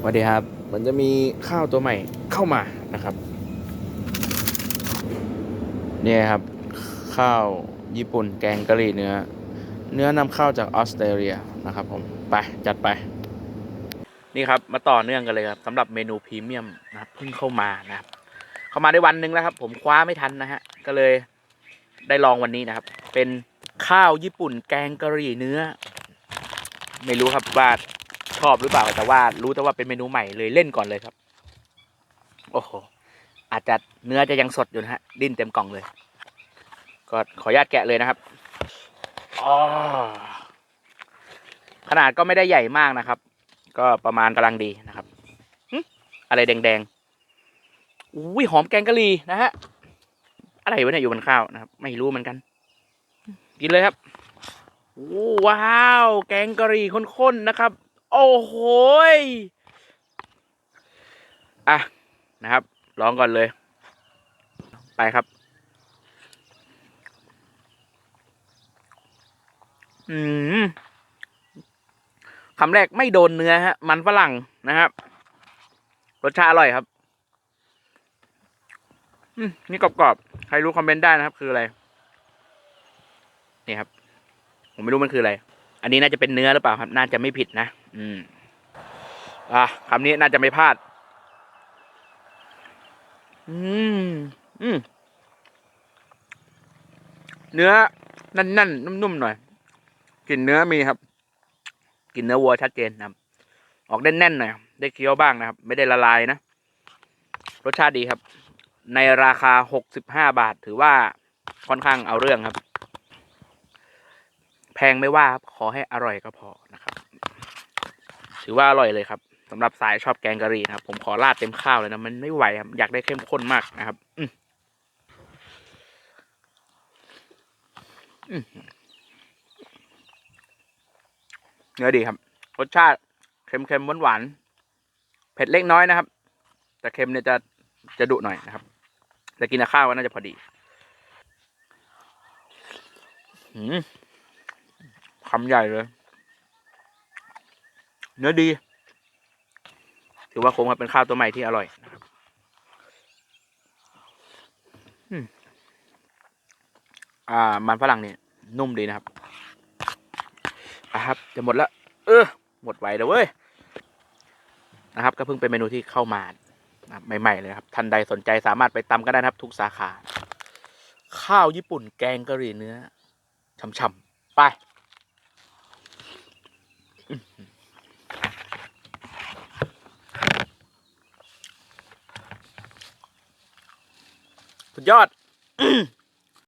สวัสดีครับ มันจะมีข้าวตัวใหม่เข้ามานะครับ เนี่ยครับ ข้าวญี่ปุ่นแกงกะหรี่เนื้อ เนื้อนำเข้าจากออสเตรเลียนะครับผม ไป จัดไป นี่ครับ มาต่อเนื่องกันเลยครับสำหรับเมนูพรีเมียมนะครับเพิ่งเข้ามานะครับ เข้ามาได้วันหนึ่งแล้วครับ ผมคว้าไม่ทันนะฮะ ก็เลยได้ลองวันนี้นะครับ เป็นข้าวญี่ปุ่นแกงกะหรี่เนื้อ ไม่รู้ครับว่า ชอบหรือเปล่าแต่ว่ารู้แต่ว่าเป็นเมนูใหม่เลยเล่นก่อนเลยครับ โอ้โหอาจจะเนื้อจะยังสดอยู่นะฮะดิ้นเต็มกล่องเลย ก็ขออนุญาตแกะเลยนะครับอ๋อขนาดก็ไม่ได้ใหญ่มากนะครับ ก็ประมาณกำลังดีนะครับอะไรแดงๆอุ้ยหอมแกงกะหรี่นะฮะอะไรวะเนี่ยอยู่บนข้าวนะครับ ไม่รู้เหมือนกัน กินเลยครับโอ้ว้าว แกงกะหรี่ข้นๆนะครับ โอ้โหอะนะครับลองก่อนเลย ไปครับ อืมคำแรกไม่โดนเนื้อฮะ มันฝรั่งนะครับ รสชาติอร่อยครับอืมนี่กรอบๆ ใครรู้คอมเมนต์ได้นะครับ คืออะไร นี่ครับ ผมไม่รู้มันคืออะไร อันนี้น่าจะเป็นเนื้อหรือเปล่าครับ น่าจะไม่ผิดนะ อืม อะคำนี้น่าจะไม่พลาด อืม อืม เนื้อ นั่นๆนุ่มๆหน่อยกลิ่นเนื้อมีครับกลิ่นเนื้อวัวชัดเจนครับ ออกแน่นๆหน่อยได้เคี้ยวบ้างนะครับ ไม่ได้ละลายนะ รสชาติดีครับ ในราคาหกสิบห้าบาท ถือว่าค่อนข้างเอาเรื่องครับ แพงไม่ว่าครับขอให้อร่อยก็พอนะครับ ถือว่าอร่อยเลยครับสำหรับสายชอบแกงกะหรี่นะครับ ผมขอราดเต็มข้าวเลยนะมันไม่ไหวครับอยากได้เข้มข้นมากนะครับ อืเนื้อดีครับ รสชาติเค็มๆหวานๆเผ็ดเล็กน้อยนะครับ แต่เค็มเนี่ยจะจะดุหน่อยนะครับแต่กินกับข้าวก็น่าจะพอดีอืมคำใหญ่เลย เนื้อดี ถือว่าคงครับเป็นข้าวตัวใหม่ที่อร่อยนะครับอ่า มันฝรั่งเนี่ยนุ่มดีนะครับอะครับ จะหมดล้วเออ หมดไวแล้วเว้ยนะครับ ก็เพิ่งเป็นเมนูที่เข้ามาใหม่ ๆ เลยครับ ท่านใดสนใจสามารถไปตำก็ได้นะครับ ทุกสาขา ข้าวญี่ปุ่นแกงกะหรี่เนื้อช่ำๆไป สุดยอด